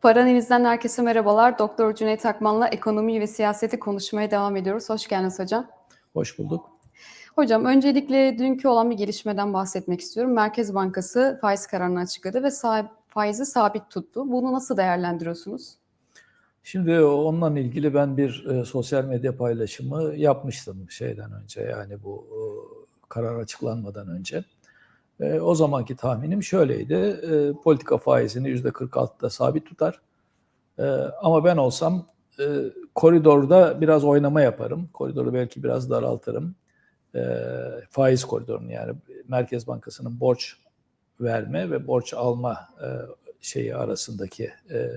Paranaliz'den herkese merhabalar. Doktor Cüneyt Akman'la ekonomi ve siyaseti konuşmaya devam ediyoruz. Hoş geldiniz hocam. Hoş bulduk. Hocam öncelikle dünkü olan bir gelişmeden bahsetmek istiyorum. Merkez Bankası faiz kararını açıkladı ve sahip, faizi sabit tuttu. Bunu nasıl değerlendiriyorsunuz? Şimdi onunla ilgili ben bir e, sosyal medya paylaşımı yapmıştım şeyden önce yani bu e, karar açıklanmadan önce. E, o zamanki tahminim şöyleydi. E, politika faizini %46'da sabit tutar. E, ama ben olsam e, koridorda biraz oynama yaparım. Koridoru belki biraz daraltırım. E, faiz koridorunu yani Merkez Bankası'nın borç verme ve borç alma e, şeyi arasındaki e,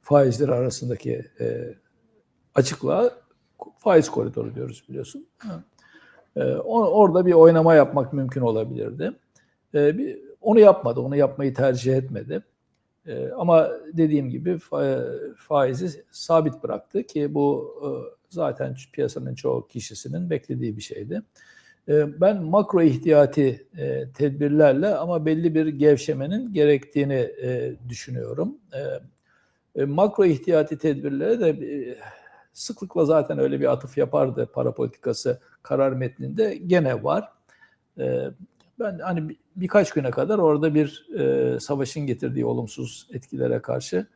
faizleri arasındaki e, açıklığa faiz koridoru diyoruz biliyorsun. E, orada bir oynama yapmak mümkün olabilirdi. E, bir, onu yapmadı, onu yapmayı tercih etmedi. E, ama dediğim gibi fa, faizi sabit bıraktı ki bu e, zaten piyasanın çoğu kişisinin beklediği bir şeydi. E, ben makro ihtiyati e, tedbirlerle ama belli bir gevşemenin gerektiğini e, düşünüyorum. E, e, makro ihtiyati tedbirlere de e, sıklıkla zaten öyle bir atıf yapardı para politikası karar metninde gene var. E, ben hani bir, birkaç güne kadar orada bir e, savaşın getirdiği olumsuz etkilere karşı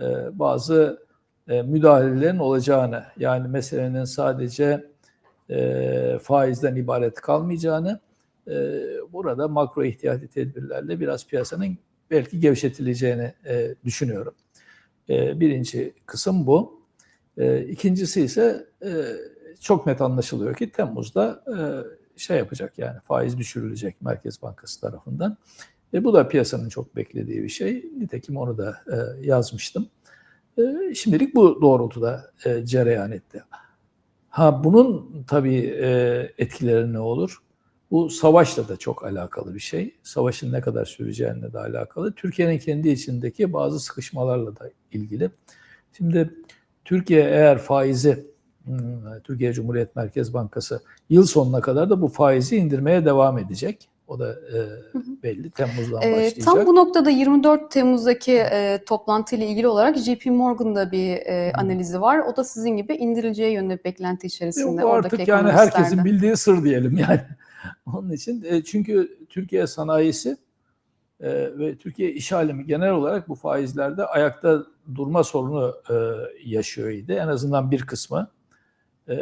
e, bazı e, müdahalelerin olacağını yani meselenin sadece e, faizden ibaret kalmayacağını e, burada makro ihtiyati tedbirlerle biraz piyasanın belki gevşetileceğini e, düşünüyorum. E, birinci kısım bu. E, ikincisi ise e, çok net anlaşılıyor ki Temmuz'da e, şey yapacak yani faiz düşürülecek Merkez Bankası tarafından. E, bu da piyasanın çok beklediği bir şey. Nitekim onu da e, yazmıştım. E, şimdilik bu doğrultuda e, cereyan etti. Ha bunun tabii e, etkileri ne olur? Bu savaşla da çok alakalı bir şey. Savaşın ne kadar süreceğine de alakalı. Türkiye'nin kendi içindeki bazı sıkışmalarla da ilgili. Şimdi Türkiye eğer faizi Türkiye Cumhuriyet Merkez Bankası yıl sonuna kadar da bu faizi indirmeye devam edecek. O da e, belli. Temmuz'dan e, başlayacak. Tam bu noktada 24 Temmuz'daki e, toplantı ile ilgili olarak JP Morgan'da bir e, analizi var. O da sizin gibi indirileceği yönde bir beklenti içerisinde. E, o artık yani herkesin bildiği sır diyelim yani. Onun için e, çünkü Türkiye sanayisi e, ve Türkiye iş alemi genel olarak bu faizlerde ayakta durma sorunu e, yaşıyor idi. En azından bir kısmı. E,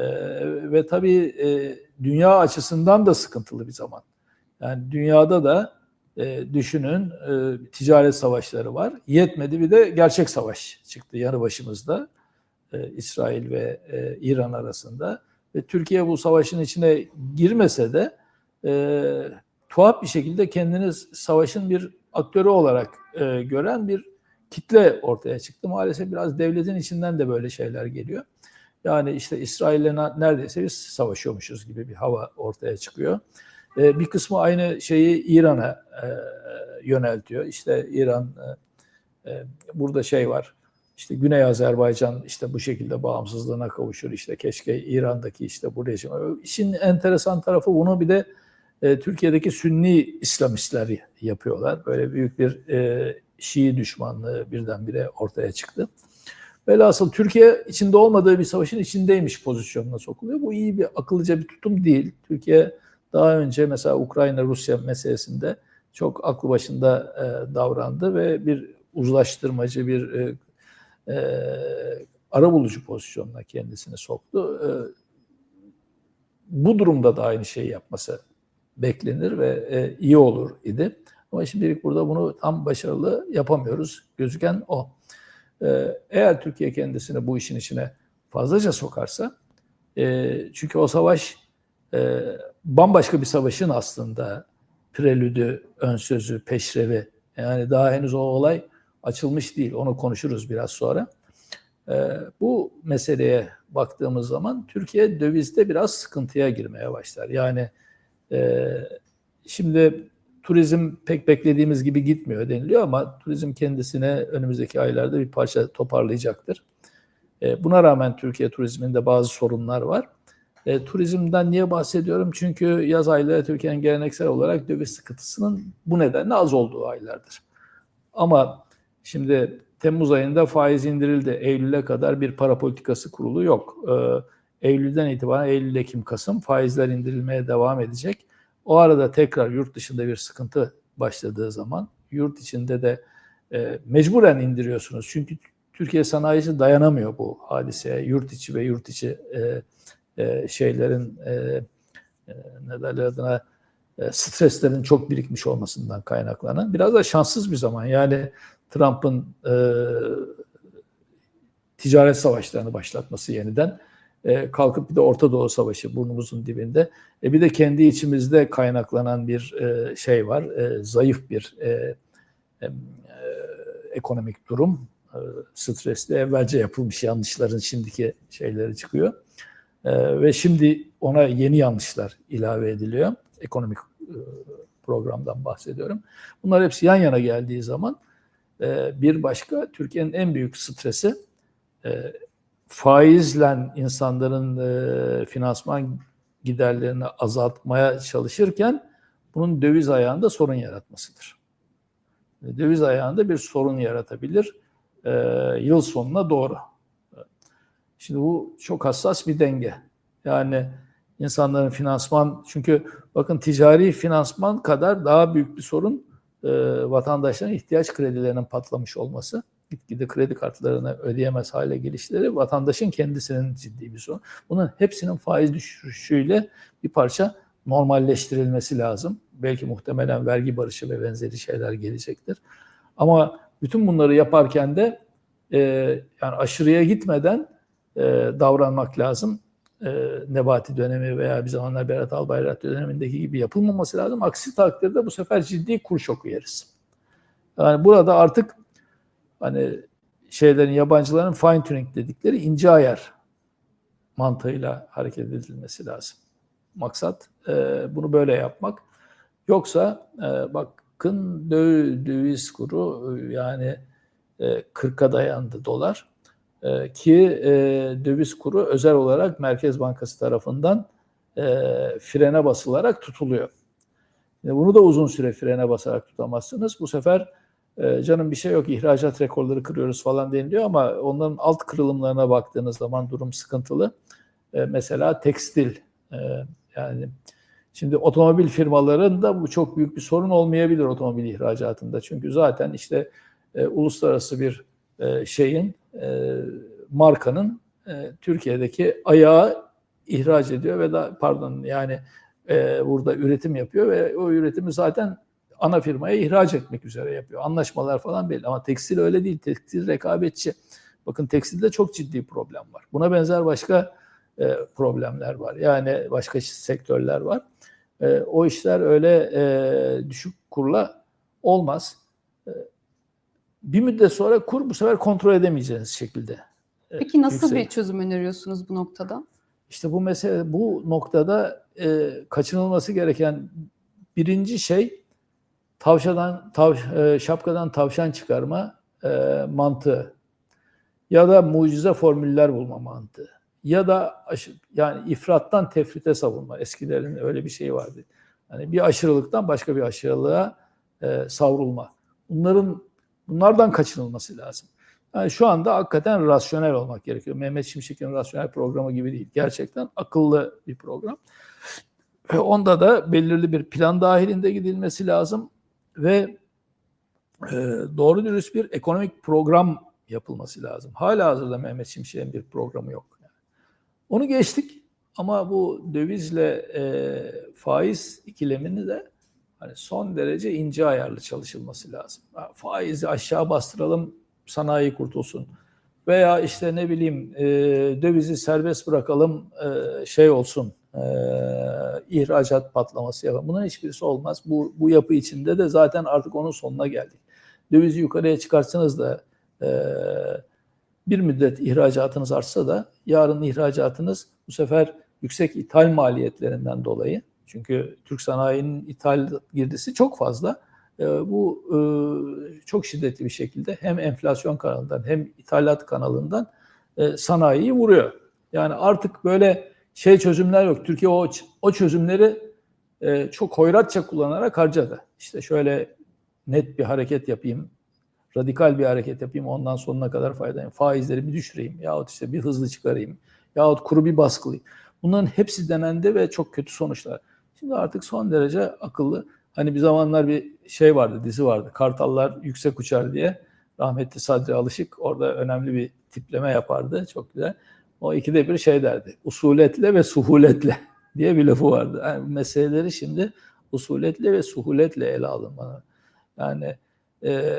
ve tabii e, dünya açısından da sıkıntılı bir zaman. Yani dünyada da e, düşünün e, ticaret savaşları var. Yetmedi bir de gerçek savaş çıktı yanı başımızda. E, İsrail ve e, İran arasında. Ve Türkiye bu savaşın içine girmese de e, tuhaf bir şekilde kendini savaşın bir aktörü olarak e, gören bir kitle ortaya çıktı. Maalesef biraz devletin içinden de böyle şeyler geliyor. Yani işte İsrail'le neredeyse biz savaşıyormuşuz gibi bir hava ortaya çıkıyor. E, bir kısmı aynı şeyi İran'a e, yöneltiyor. İşte İran e, e, burada şey var. İşte Güney Azerbaycan işte bu şekilde bağımsızlığına kavuşur. İşte keşke İran'daki işte bu rejim. İşin enteresan tarafı bunu bir de Türkiye'deki Sünni İslamistler yapıyorlar. Böyle büyük bir Şii düşmanlığı birdenbire ortaya çıktı. Velhasıl Türkiye içinde olmadığı bir savaşın içindeymiş pozisyonuna sokuluyor. Bu iyi bir akıllıca bir tutum değil. Türkiye daha önce mesela Ukrayna-Rusya meselesinde çok aklı başında e, davrandı ve bir uzlaştırmacı, bir e, e, arabulucu pozisyonuna kendisini soktu. E, bu durumda da aynı şeyi yapması beklenir ve e, iyi olur idi. Ama şimdilik burada bunu tam başarılı yapamıyoruz. Gözüken o. E, eğer Türkiye kendisini bu işin içine fazlaca sokarsa, e, çünkü o savaş e, bambaşka bir savaşın aslında prelüdü, ön sözü, peşrevi. Yani daha henüz o olay açılmış değil. Onu konuşuruz biraz sonra. E, bu meseleye baktığımız zaman Türkiye dövizde biraz sıkıntıya girmeye başlar. Yani e, şimdi turizm pek beklediğimiz gibi gitmiyor deniliyor ama turizm kendisine önümüzdeki aylarda bir parça toparlayacaktır. E, buna rağmen Türkiye turizminde bazı sorunlar var. E, turizmden niye bahsediyorum? Çünkü yaz ayları Türkiye'nin geleneksel olarak döviz sıkıntısının bu nedenle az olduğu aylardır. Ama şimdi Temmuz ayında faiz indirildi. Eylül'e kadar bir para politikası kurulu yok. Ee, Eylül'den itibaren Eylül, Ekim, Kasım faizler indirilmeye devam edecek. O arada tekrar yurt dışında bir sıkıntı başladığı zaman yurt içinde de e, mecburen indiriyorsunuz. Çünkü Türkiye sanayisi dayanamıyor bu hadiseye. Yurt içi ve yurt içi e, e, şeylerin e, e, ne derler adına e, streslerin çok birikmiş olmasından kaynaklanan biraz da şanssız bir zaman. Yani Trump'ın e, ticaret savaşlarını başlatması yeniden e, kalkıp bir de Orta Doğu Savaşı burnumuzun dibinde. E, bir de kendi içimizde kaynaklanan bir e, şey var. E, zayıf bir e, e, ekonomik durum. E, stresli evvelce yapılmış yanlışların şimdiki şeyleri çıkıyor. E, ve şimdi ona yeni yanlışlar ilave ediliyor. Ekonomik e, programdan bahsediyorum. Bunlar hepsi yan yana geldiği zaman e, bir başka Türkiye'nin en büyük stresi e, faizle insanların e, finansman giderlerini azaltmaya çalışırken bunun döviz ayağında sorun yaratmasıdır. Döviz ayağında bir sorun yaratabilir e, yıl sonuna doğru. Şimdi bu çok hassas bir denge. Yani insanların finansman çünkü bakın ticari finansman kadar daha büyük bir sorun e, vatandaşların ihtiyaç kredilerinin patlamış olması. Gitgide kredi kartlarını ödeyemez hale gelişleri vatandaşın kendisinin ciddi bir sorun. Bunun hepsinin faiz düşüşüyle bir parça normalleştirilmesi lazım. Belki muhtemelen vergi barışı ve benzeri şeyler gelecektir. Ama bütün bunları yaparken de e, yani aşırıya gitmeden e, davranmak lazım. E, Nebati dönemi veya bir zamanlar Berat Albayrak dönemindeki gibi yapılmaması lazım. Aksi takdirde bu sefer ciddi kur şoku yeriz. Yani burada artık hani şeylerin yabancıların fine tuning dedikleri ince ayar mantığıyla hareket edilmesi lazım. Maksat e, bunu böyle yapmak. Yoksa e, bakın döv, döviz kuru yani e, 40'a dayandı dolar. E, ki e, döviz kuru özel olarak Merkez Bankası tarafından e, frene basılarak tutuluyor. Bunu da uzun süre frene basarak tutamazsınız. Bu sefer e, canım bir şey yok ihracat rekorları kırıyoruz falan deniliyor ama onların alt kırılımlarına baktığınız zaman durum sıkıntılı. E, mesela tekstil e, yani şimdi otomobil firmalarında bu çok büyük bir sorun olmayabilir otomobil ihracatında. Çünkü zaten işte e, uluslararası bir e, şeyin e, markanın Türkiye'deki ayağı ihraç ediyor ve da pardon yani burada üretim yapıyor ve o üretimi zaten ana firmaya ihraç etmek üzere yapıyor. Anlaşmalar falan belli ama tekstil öyle değil. Tekstil rekabetçi. Bakın tekstilde çok ciddi problem var. Buna benzer başka e, problemler var. Yani başka sektörler var. E, o işler öyle e, düşük kurla olmaz. E, bir müddet sonra kur bu sefer kontrol edemeyeceğiniz şekilde. e, Peki nasıl yükseliyor. bir çözüm öneriyorsunuz bu noktada? İşte bu mesele bu noktada e, kaçınılması gereken birinci şey tavşadan tav, e, şapkadan tavşan çıkarma e, mantığı ya da mucize formüller bulma mantığı ya da aşı, yani ifrattan tefrite savunma eskilerin öyle bir şeyi vardı. Yani bir aşırılıktan başka bir aşırılığa e, savrulma. Bunların bunlardan kaçınılması lazım. Yani şu anda hakikaten rasyonel olmak gerekiyor. Mehmet Şimşek'in rasyonel programı gibi değil. Gerçekten akıllı bir program. Ve onda da belirli bir plan dahilinde gidilmesi lazım ve e, doğru dürüst bir ekonomik program yapılması lazım. Hala hazırda Mehmet Şimşek'in bir programı yok. Yani. Onu geçtik ama bu dövizle e, faiz ikilemini de hani son derece ince ayarlı çalışılması lazım. Ha, Faizi aşağı bastıralım, sanayi kurtulsun. Veya işte ne bileyim e, dövizi serbest bırakalım, e, şey olsun, e, ihracat patlaması yapalım. Bunların hiçbirisi olmaz. Bu, bu yapı içinde de zaten artık onun sonuna geldik. Dövizi yukarıya çıkartsanız da e, bir müddet ihracatınız artsa da yarın ihracatınız bu sefer yüksek ithal maliyetlerinden dolayı çünkü Türk sanayinin ithal girdisi çok fazla. E, bu e, çok şiddetli bir şekilde hem enflasyon kanalından hem ithalat kanalından e, sanayiyi vuruyor. Yani artık böyle şey çözümler yok. Türkiye o o çözümleri e, çok hoyratça kullanarak harcadı. İşte şöyle net bir hareket yapayım, radikal bir hareket yapayım, ondan sonuna kadar faydalanayım. Faizleri bir düşüreyim yahut işte bir hızlı çıkarayım yahut kuru bir baskılayayım. Bunların hepsi denendi ve çok kötü sonuçlar. Şimdi artık son derece akıllı. Hani bir zamanlar bir şey vardı, dizi vardı. Kartallar yüksek uçar diye. Rahmetli Sadri Alışık orada önemli bir tipleme yapardı. Çok güzel. O ikide bir şey derdi. Usuletle ve suhuletle diye bir lafı vardı. Yani meseleleri şimdi usuletle ve suhuletle ele alın bana. Yani e,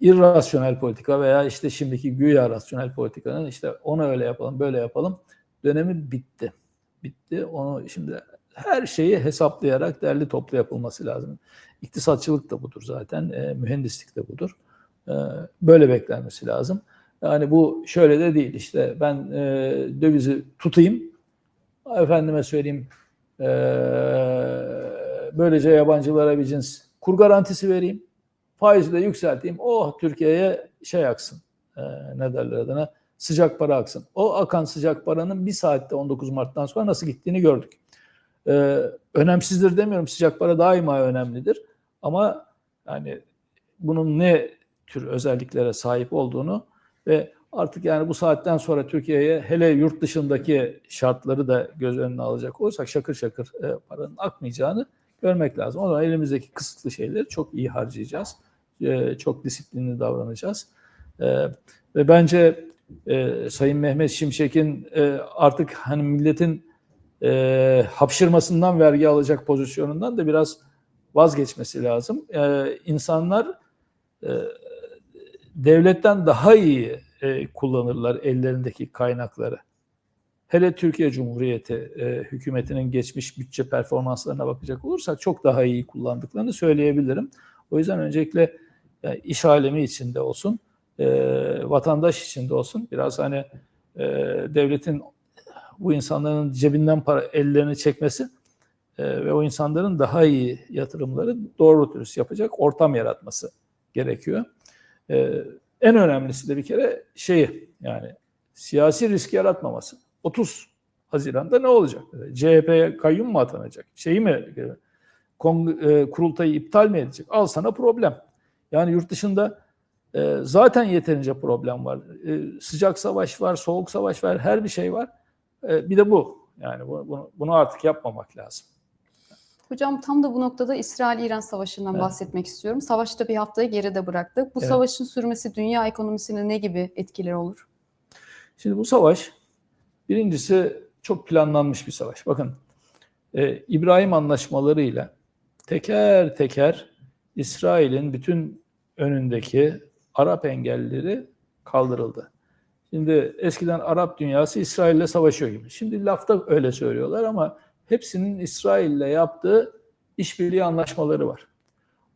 irrasyonel politika veya işte şimdiki güya rasyonel politikanın işte onu öyle yapalım, böyle yapalım dönemi bitti. Bitti. Onu şimdi her şeyi hesaplayarak derli toplu yapılması lazım. İktisatçılık da budur zaten, e, mühendislik de budur. E, böyle beklenmesi lazım. Yani bu şöyle de değil işte ben e, dövizi tutayım, efendime söyleyeyim e, böylece yabancılara bir cins kur garantisi vereyim, faizi de yükselteyim, oh Türkiye'ye şey aksın, e, ne derler adına, sıcak para aksın. O akan sıcak paranın bir saatte 19 Mart'tan sonra nasıl gittiğini gördük. Ee, önemsizdir demiyorum. Sıcak para daima önemlidir. Ama yani bunun ne tür özelliklere sahip olduğunu ve artık yani bu saatten sonra Türkiye'ye hele yurt dışındaki şartları da göz önüne alacak olursak şakır şakır e, paranın akmayacağını görmek lazım. O zaman elimizdeki kısıtlı şeyleri çok iyi harcayacağız. E, çok disiplinli davranacağız. E, ve bence e, Sayın Mehmet Şimşek'in e, artık hani milletin e, hapşırmasından vergi alacak pozisyonundan da biraz vazgeçmesi lazım. E, insanlar e, devletten daha iyi e, kullanırlar ellerindeki kaynakları. Hele Türkiye Cumhuriyeti e, hükümetinin geçmiş bütçe performanslarına bakacak olursak çok daha iyi kullandıklarını söyleyebilirim. O yüzden öncelikle yani iş alemi içinde olsun, e, vatandaş içinde olsun biraz hani e, devletin bu insanların cebinden para ellerini çekmesi e, ve o insanların daha iyi yatırımları doğru dürüst yapacak ortam yaratması gerekiyor. E, en önemlisi de bir kere şeyi yani siyasi risk yaratmaması. 30 Haziran'da ne olacak? CHP'ye kayyum mu atanacak? Şeyi mi kong, e, kurultayı iptal mi edecek? Al sana problem. Yani yurt dışında e, zaten yeterince problem var. E, sıcak savaş var, soğuk savaş var, her bir şey var. E, bir de bu. Yani bu, bunu, bunu artık yapmamak lazım. Hocam tam da bu noktada İsrail-İran savaşından Evet. bahsetmek istiyorum. Savaşta bir haftayı geride bıraktık. Bu Evet. savaşın sürmesi dünya ekonomisine ne gibi etkileri olur? Şimdi bu savaş birincisi çok planlanmış bir savaş. Bakın e, İbrahim anlaşmalarıyla teker teker İsrail'in bütün önündeki Arap engelleri kaldırıldı. Şimdi eskiden Arap dünyası İsrail'le savaşıyor gibi. Şimdi lafta öyle söylüyorlar ama hepsinin İsrail'le yaptığı işbirliği anlaşmaları var.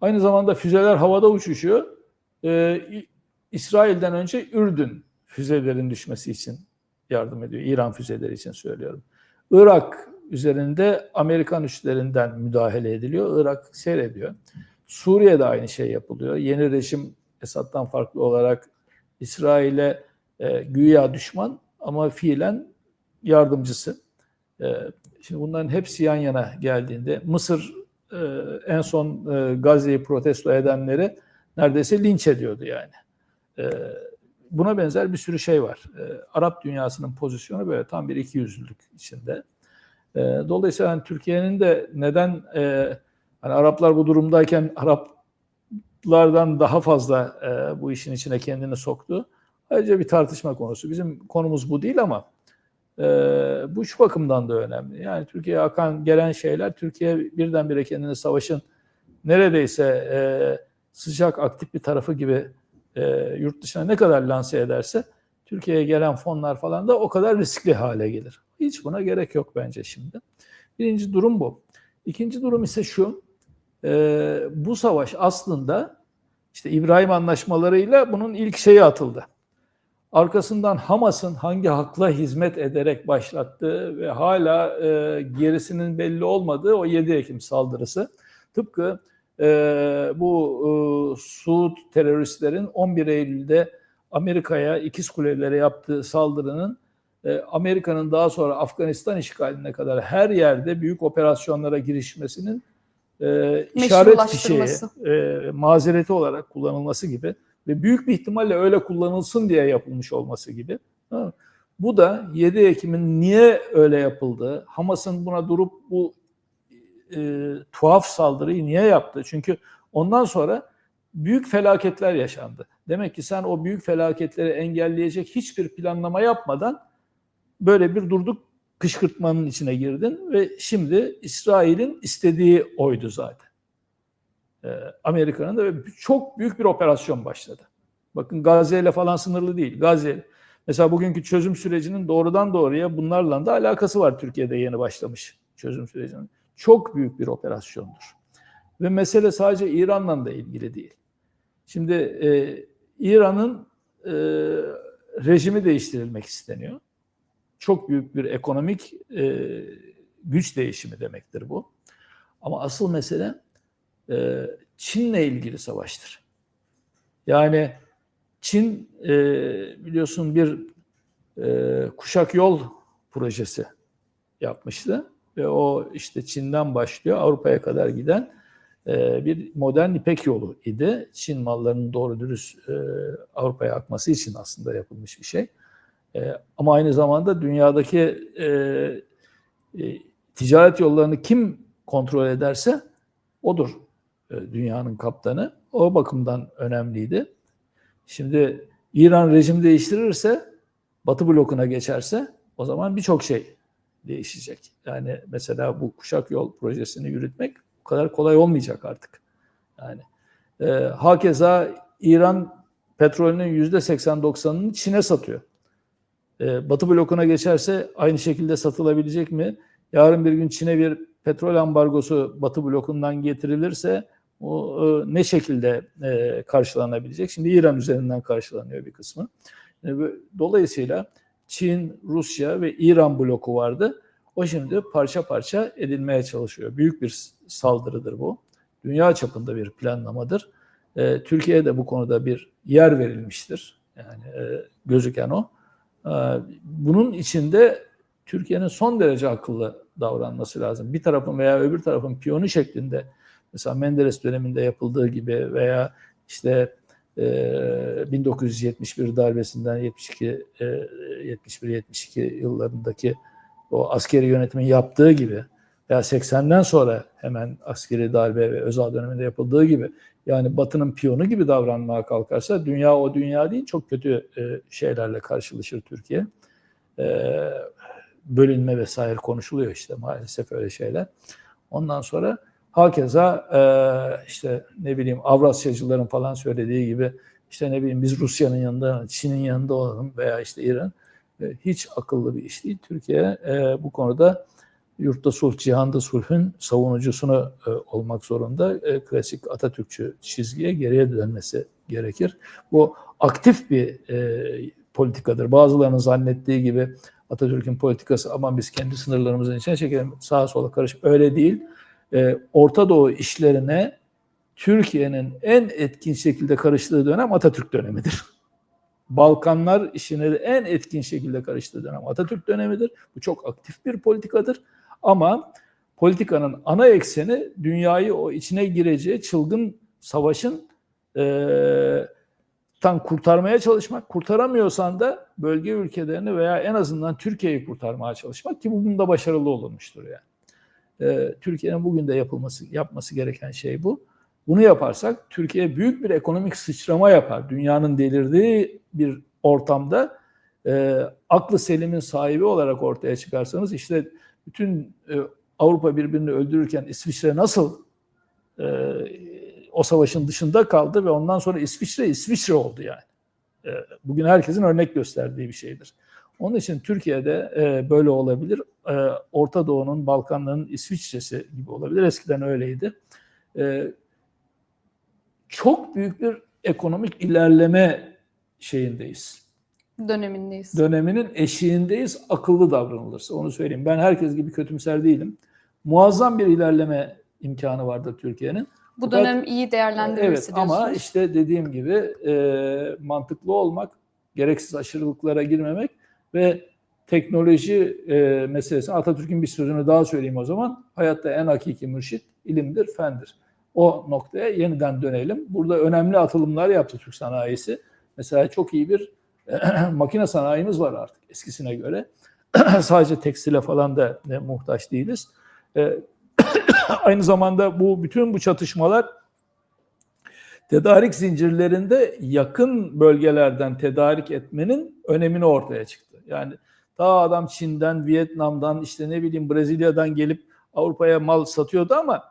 Aynı zamanda füzeler havada uçuşuyor. Ee, İsrail'den önce Ürdün füzelerin düşmesi için yardım ediyor. İran füzeleri için söylüyorum. Irak üzerinde Amerikan üslerinden müdahale ediliyor. Irak seyrediyor. Suriye'de aynı şey yapılıyor. Yeni rejim Esad'dan farklı olarak İsrail'e e, güya düşman ama fiilen yardımcısı. E, şimdi bunların hepsi yan yana geldiğinde Mısır e, en son e, Gazze'yi protesto edenleri neredeyse linç ediyordu yani. E, buna benzer bir sürü şey var. E, Arap dünyasının pozisyonu böyle tam bir ikiyüzlülük içinde. Dolayısıyla hani Türkiye'nin de neden hani Araplar bu durumdayken Araplardan daha fazla bu işin içine kendini soktu. Ayrıca bir tartışma konusu. Bizim konumuz bu değil ama e, bu şu bakımdan da önemli. Yani Türkiye'ye akan gelen şeyler Türkiye birdenbire kendini savaşın neredeyse e, sıcak aktif bir tarafı gibi e, yurt dışına ne kadar lanse ederse Türkiye'ye gelen fonlar falan da o kadar riskli hale gelir. Hiç buna gerek yok bence şimdi. Birinci durum bu. İkinci durum ise şu. e, bu savaş aslında işte İbrahim anlaşmalarıyla bunun ilk şeyi atıldı. Arkasından Hamas'ın hangi hakla hizmet ederek başlattığı ve hala e, gerisinin belli olmadığı o 7 Ekim saldırısı. Tıpkı e, bu e, Suud teröristlerin 11 Eylül'de Amerika'ya, İkiz Kule'lere yaptığı saldırının e, Amerika'nın daha sonra Afganistan işgaline kadar her yerde büyük operasyonlara girişmesinin e, işaret fişeği, e, mazereti olarak kullanılması gibi ve büyük bir ihtimalle öyle kullanılsın diye yapılmış olması gibi. Ha, Bu da 7 Ekim'in niye öyle yapıldığı, Hamas'ın buna durup bu e, tuhaf saldırıyı niye yaptı? Çünkü ondan sonra büyük felaketler yaşandı. Demek ki sen o büyük felaketleri engelleyecek hiçbir planlama yapmadan böyle bir durduk kışkırtmanın içine girdin ve şimdi İsrail'in istediği oydu zaten. Ee, Amerika'nın da çok büyük bir operasyon başladı. Bakın Gazze ile falan sınırlı değil. Gazze mesela bugünkü çözüm sürecinin doğrudan doğruya bunlarla da alakası var Türkiye'de yeni başlamış çözüm sürecinin. Çok büyük bir operasyondur. Ve mesele sadece İran'la da ilgili değil. Şimdi e, İran'ın e, rejimi değiştirilmek isteniyor. Çok büyük bir ekonomik e, güç değişimi demektir bu. Ama asıl mesele e, Çin'le ilgili savaştır. Yani Çin e, biliyorsun bir e, kuşak yol projesi yapmıştı ve o işte Çin'den başlıyor Avrupa'ya kadar giden e, bir modern İpek yolu idi. Çin mallarının doğru dürüst e, Avrupa'ya akması için aslında yapılmış bir şey. E, ama aynı zamanda dünyadaki e, e, ticaret yollarını kim kontrol ederse odur e, dünyanın kaptanı. O bakımdan önemliydi. Şimdi İran rejim değiştirirse, Batı blokuna geçerse o zaman birçok şey değişecek. Yani mesela bu kuşak yol projesini yürütmek bu kadar kolay olmayacak artık. Yani e, hakeza İran petrolünün yüzde 80-90'ını Çin'e satıyor. E, Batı blokuna geçerse aynı şekilde satılabilecek mi? Yarın bir gün Çin'e bir petrol ambargosu Batı blokundan getirilirse o e, ne şekilde e, karşılanabilecek? Şimdi İran üzerinden karşılanıyor bir kısmı. E, dolayısıyla Çin, Rusya ve İran bloku vardı. O şimdi parça parça edilmeye çalışıyor. Büyük bir saldırıdır bu. Dünya çapında bir planlamadır. E, de bu konuda bir yer verilmiştir. Yani gözüken o. E, bunun içinde Türkiye'nin son derece akıllı davranması lazım. Bir tarafın veya öbür tarafın piyonu şeklinde mesela Menderes döneminde yapıldığı gibi veya işte e, 1971 darbesinden 72 e, 71-72 yıllarındaki o askeri yönetimin yaptığı gibi veya 80'den sonra hemen askeri darbe ve özel döneminde yapıldığı gibi yani Batı'nın piyonu gibi davranmaya kalkarsa dünya o dünya değil çok kötü e, şeylerle karşılaşır Türkiye. E, bölünme vesaire konuşuluyor işte maalesef öyle şeyler. Ondan sonra hakeza e, işte ne bileyim Avrasyacıların falan söylediği gibi işte ne bileyim biz Rusya'nın yanında, Çin'in yanında olalım veya işte İran e, hiç akıllı bir iş değil. Türkiye e, bu konuda yurtta sulh, cihanda sulhün savunucusunu e, olmak zorunda. E, klasik Atatürkçü çizgiye geriye dönmesi gerekir. Bu aktif bir e, politikadır. Bazılarının zannettiği gibi Atatürk'ün politikası aman biz kendi sınırlarımızın içine çekelim sağa sola karışıp öyle değil. E, Orta Doğu işlerine Türkiye'nin en etkin şekilde karıştığı dönem Atatürk dönemidir. Balkanlar işine en etkin şekilde karıştığı dönem Atatürk dönemidir. Bu çok aktif bir politikadır. Ama politikanın ana ekseni dünyayı o içine gireceği çılgın savaşın e, tan kurtarmaya çalışmak. Kurtaramıyorsan da bölge ülkelerini veya en azından Türkiye'yi kurtarmaya çalışmak ki bugün de başarılı olunmuştur yani. E, Türkiye'nin bugün de yapılması yapması gereken şey bu. Bunu yaparsak Türkiye büyük bir ekonomik sıçrama yapar. Dünyanın delirdiği bir ortamda e, aklı selimin sahibi olarak ortaya çıkarsanız işte bütün e, Avrupa birbirini öldürürken İsviçre nasıl e, o savaşın dışında kaldı ve ondan sonra İsviçre İsviçre oldu yani. E, bugün herkesin örnek gösterdiği bir şeydir. Onun için Türkiye'de e, böyle olabilir. E, Orta Doğu'nun, Balkanların İsviçre'si gibi olabilir. Eskiden öyleydi. E, çok büyük bir ekonomik ilerleme şeyindeyiz. Dönemindeyiz. Döneminin eşiğindeyiz akıllı davranılırsa onu söyleyeyim. Ben herkes gibi kötümser değilim. Muazzam bir ilerleme imkanı vardır Türkiye'nin. Bu Fakat- dönem iyi değerlendirilmesi Evet ama diyorsunuz. işte dediğim gibi e, mantıklı olmak, gereksiz aşırılıklara girmemek ve teknoloji e, meselesi Atatürk'ün bir sözünü daha söyleyeyim o zaman. Hayatta en hakiki mürşit ilimdir, fendir. O noktaya yeniden dönelim. Burada önemli atılımlar yaptı Türk sanayisi. Mesela çok iyi bir makine sanayimiz var artık eskisine göre. Sadece tekstile falan da e, muhtaç değiliz. E, aynı zamanda bu bütün bu çatışmalar tedarik zincirlerinde yakın bölgelerden tedarik etmenin önemini ortaya çıktı. Yani ta adam Çin'den, Vietnam'dan, işte ne bileyim Brezilya'dan gelip Avrupa'ya mal satıyordu ama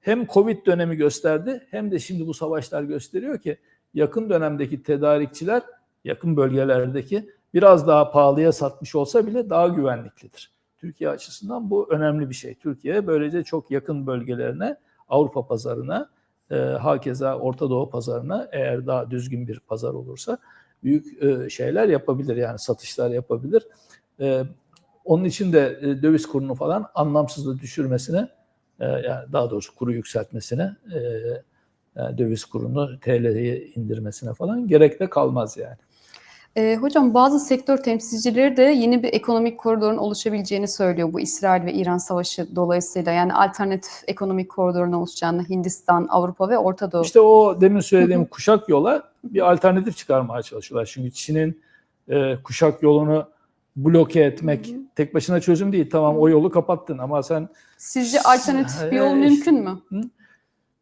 hem Covid dönemi gösterdi hem de şimdi bu savaşlar gösteriyor ki yakın dönemdeki tedarikçiler yakın bölgelerdeki biraz daha pahalıya satmış olsa bile daha güvenliklidir. Türkiye açısından bu önemli bir şey. Türkiye böylece çok yakın bölgelerine, Avrupa pazarına, e, hakeza Orta Doğu pazarına eğer daha düzgün bir pazar olursa büyük e, şeyler yapabilir yani satışlar yapabilir. E, onun için de e, döviz kurunu falan anlamsızlığı düşürmesine e, yani daha doğrusu kuru yükseltmesine e, yani döviz kurunu TL'ye indirmesine falan gerek de kalmaz yani. E, hocam bazı sektör temsilcileri de yeni bir ekonomik koridorun oluşabileceğini söylüyor bu İsrail ve İran savaşı dolayısıyla. Yani alternatif ekonomik koridorun oluşacağını Hindistan, Avrupa ve Orta Doğu. İşte o demin söylediğim kuşak yola bir alternatif çıkarmaya çalışıyorlar. Çünkü Çin'in e, kuşak yolunu bloke etmek tek başına çözüm değil. Tamam o yolu kapattın ama sen Sizce alternatif bir yol E, mümkün mü?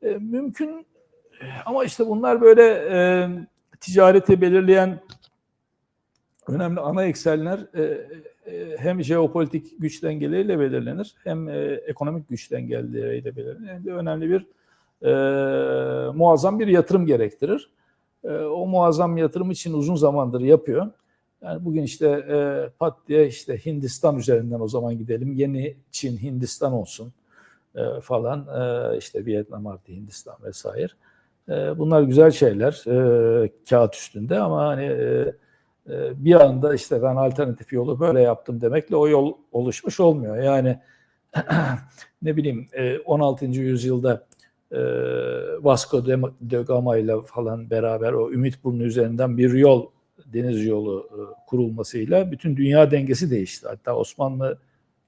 e, mümkün ama işte bunlar böyle e, ticareti belirleyen önemli ana eksenler e, e, hem jeopolitik güç dengeleriyle belirlenir hem e, ekonomik güç dengeleriyle belirlenir hem de önemli bir e, muazzam bir yatırım gerektirir. E, o muazzam yatırım için uzun zamandır yapıyor. Yani bugün işte e, pat diye işte Hindistan üzerinden o zaman gidelim. Yeni Çin, Hindistan olsun e, falan. E, işte Vietnam artı Hindistan vesaire. E, bunlar güzel şeyler e, kağıt üstünde ama hani e, bir anda işte ben alternatif yolu böyle yaptım demekle o yol oluşmuş olmuyor. Yani ne bileyim e, 16. yüzyılda e, Vasco de Gama ile falan beraber o Ümitburnu üzerinden bir yol deniz yolu e, kurulmasıyla bütün dünya dengesi değişti. Hatta Osmanlı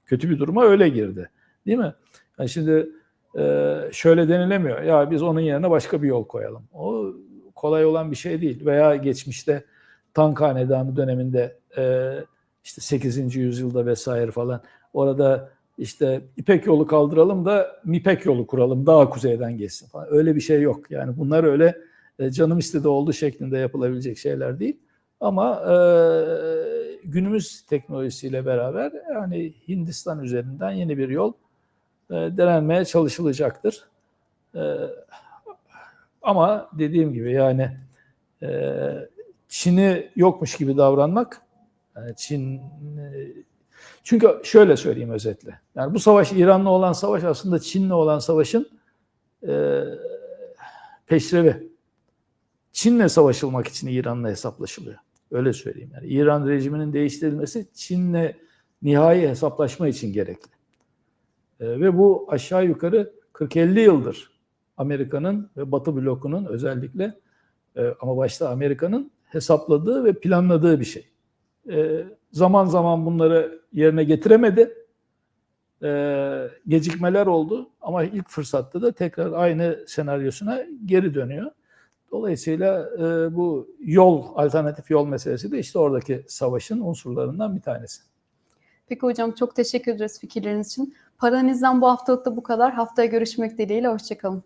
kötü bir duruma öyle girdi. Değil mi? Yani şimdi e, şöyle denilemiyor. Ya biz onun yerine başka bir yol koyalım. O kolay olan bir şey değil. Veya geçmişte Tank Hanedanı döneminde e, işte 8. yüzyılda vesaire falan orada işte İpek yolu kaldıralım da Mipek yolu kuralım daha kuzeyden geçsin falan. Öyle bir şey yok. Yani bunlar öyle e, canım istedi oldu şeklinde yapılabilecek şeyler değil. Ama e, günümüz teknolojisiyle beraber yani Hindistan üzerinden yeni bir yol e, denenmeye çalışılacaktır. E, ama dediğim gibi yani e, Çin'i yokmuş gibi davranmak, yani Çin çünkü şöyle söyleyeyim özetle. Yani bu savaş İran'la olan savaş aslında Çin'le olan savaşın e, peşrevi. Çin'le savaşılmak için İran'la hesaplaşılıyor. Öyle söyleyeyim. Yani İran rejiminin değiştirilmesi Çin'le nihai hesaplaşma için gerekli. E, ve bu aşağı yukarı 40-50 yıldır Amerika'nın ve Batı blokunun özellikle e, ama başta Amerika'nın hesapladığı ve planladığı bir şey. E, zaman zaman bunları yerine getiremedi. E, gecikmeler oldu ama ilk fırsatta da tekrar aynı senaryosuna geri dönüyor. Dolayısıyla e, bu yol, alternatif yol meselesi de işte oradaki savaşın unsurlarından bir tanesi. Peki hocam çok teşekkür ederiz fikirleriniz için. Paranızdan bu haftalıkta bu kadar. Haftaya görüşmek dileğiyle. Hoşçakalın.